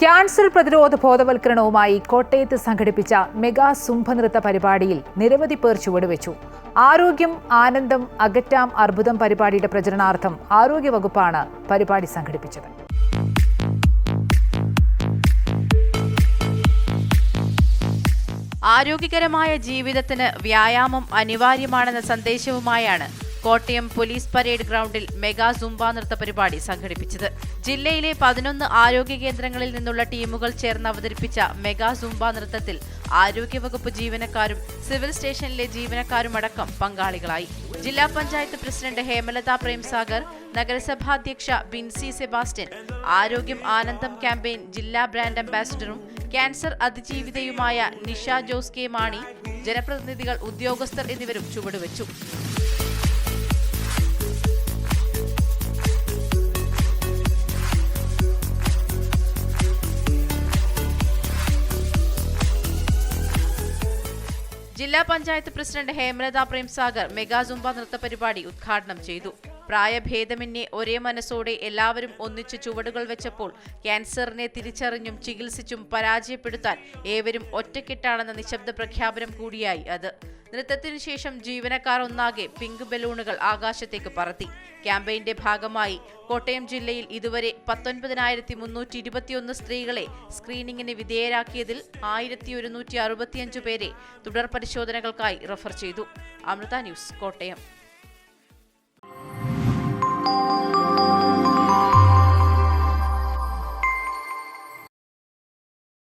Cancer പ്രതിരോധ ബോധവൽക്കരണവുമായി കോട്ടയത്ത് സംഘടിപ്പിച്ച മെഗാ സുംഭനൃത്ത പരിപാടിയിൽ നിരവധി പേർ ചുവടുവെച്ചു. ആരോഗ്യം ആനന്ദം അകറ്റാം അർബുദം പരിപാടിയുടെ പ്രചരണാർത്ഥം ആരോഗ്യവകുപ്പാണ് പരിപാടി സംഘടിപ്പിച്ചത്. ആരോഗ്യകരമായ ജീവിതത്തിന് വ്യായാമം അനിവാര്യമാണെന്ന സന്ദേശവുമായാണ് കോട്ടയം പോലീസ് പരേഡ് ഗ്രൗണ്ടിൽ മെഗാ സുംബ നൃത്ത പരിപാടി സംഘടിപ്പിച്ചത്. ജില്ലയിലെ പതിനൊന്ന് ആരോഗ്യ കേന്ദ്രങ്ങളിൽ നിന്നുള്ള ടീമുകൾ ചേർന്ന് അവതരിപ്പിച്ച മെഗാ സുംബ നൃത്തത്തിൽ ആരോഗ്യവകുപ്പ് ജീവനക്കാരും സിവിൽ സ്റ്റേഷനിലെ ജീവനക്കാരുമടക്കം പങ്കാളികളായി. ജില്ലാ പഞ്ചായത്ത് പ്രസിഡന്റ് ഹേമലത പ്രേംസാഗർ നഗരസഭാധ്യക്ഷ ബിൻസി സെബാസ്റ്റ്യൻ ആരോഗ്യം ആനന്ദം ക്യാമ്പയിൻ ജില്ലാ ബ്രാൻഡ് അംബാസിഡറും ക്യാൻസർ അതിജീവിതയുമായ നിഷ ജോസ് കെ മാണി ജനപ്രതിനിധികൾ ഉദ്യോഗസ്ഥർ എന്നിവരും ചുവടുവെച്ചു. ജില്ലാ panchayat president Hemalatha Premsagar mega Zumba നൃത്ത പരിപാടി ഉദ്ഘാടനം ചെയ്തു. പ്രായഭേദമന്യേ ഒരേ മനസ്സോടെ എല്ലാവരും ഒന്നിച്ച് ചുവടുകൾ വെച്ചപ്പോൾ ക്യാൻസറിനെ തിരിച്ചറിഞ്ഞും ചികിത്സിച്ചും പരാജയപ്പെടുത്താൻ ഏവരും ഒറ്റക്കെട്ടാണെന്ന നിശബ്ദ പ്രഖ്യാപനം കൂടിയായി അത്. നൃത്തത്തിനു ശേഷം ജീവനക്കാർ ഒന്നാകെ പിങ്ക് ബലൂണുകൾ ആകാശത്തേക്ക് പറത്തി. ക്യാമ്പയിന്റെ ഭാഗമായി കോട്ടയം ജില്ലയിൽ ഇതുവരെ പത്തൊൻപതിനായിരത്തി മുന്നൂറ്റി ഇരുപത്തിയൊന്ന് സ്ത്രീകളെ സ്ക്രീനിങ്ങിന് വിധേയരാക്കിയതിൽ ആയിരത്തി ഒരുന്നൂറ്റി അറുപത്തിയഞ്ച് പേരെ തുടർ പരിശോധനകൾക്കായി റഫർ ചെയ്തു. അമൃത ന്യൂസ് കോട്ടയം.